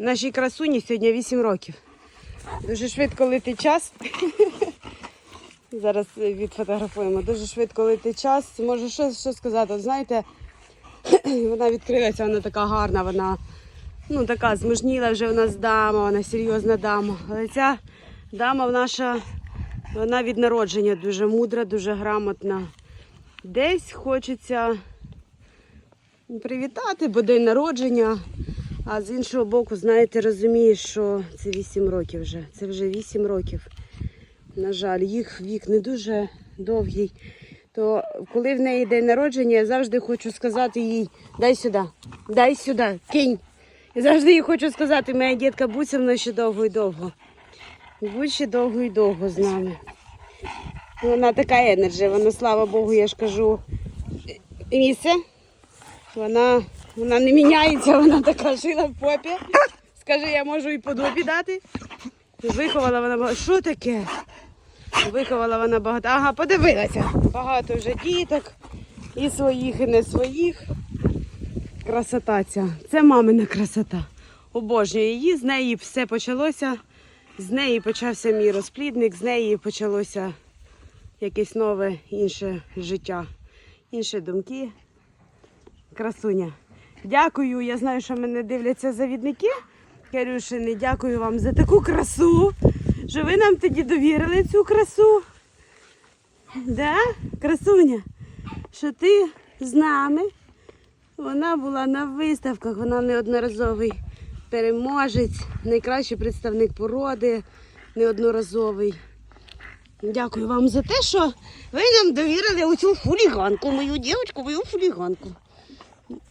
Нашій красуні сьогодні 8 років. Дуже швидко летить час. Зараз відфотографуємо. Дуже швидко летить час. Можу що, що сказати? Знаєте, вона відкрилася, вона така гарна, вона ну, така змужніла вже у нас дама, вона серйозна дама. Але ця дама наша, вона від народження дуже мудра, дуже грамотна. Десь хочеться привітати, бо день народження. А з іншого боку, знаєте, розумієш, що це 8 років вже. Це вже 8 років. На жаль, їх вік не дуже довгий. То коли в неї день народження, я завжди хочу сказати їй, дай сюди, дай сюди, кинь. Я завжди їй хочу сказати, моя дітка, будь зі мною ще довго і довго. Будь ще довго і довго з нами. Вона така енерджі, вона, слава Богу, я ж кажу, місце. Вона, вона не міняється, вона така жила в попі. Скажи, я можу і по дупі дати. Виховала вона багато. Що таке? Виховала вона багато. Ага, подивилася. Багато вже діток. І своїх, і не своїх. Красота ця. Це мамина красота. Обожнюю її, з неї все почалося. З неї почався мій розплідник, з неї почалося якесь нове інше життя, інші думки. Красуня. Дякую. Я знаю, що мене дивляться завідники. Карюшини, дякую вам за таку красу, що ви нам тоді довірили цю красу. Да? Красуня, що ти з нами. Вона була на виставках, вона неодноразовий переможець, найкращий представник породи, неодноразовий. Дякую вам за те, що ви нам довірили оцю хуліганку, мою дівчинку, мою хуліганку.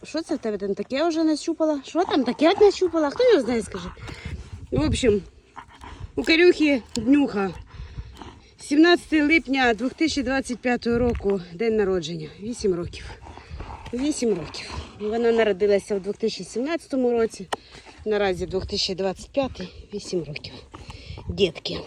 Що це в тебе там таке вже нащупала? Що там таке нащупала? Хто його знає, скажи? В общем, у Карюхи днюха. 17 липня 2025 року, день народження. 8 років. 8 років. Вона народилася в 2017 році. Наразі 2025 8 років. Дітки.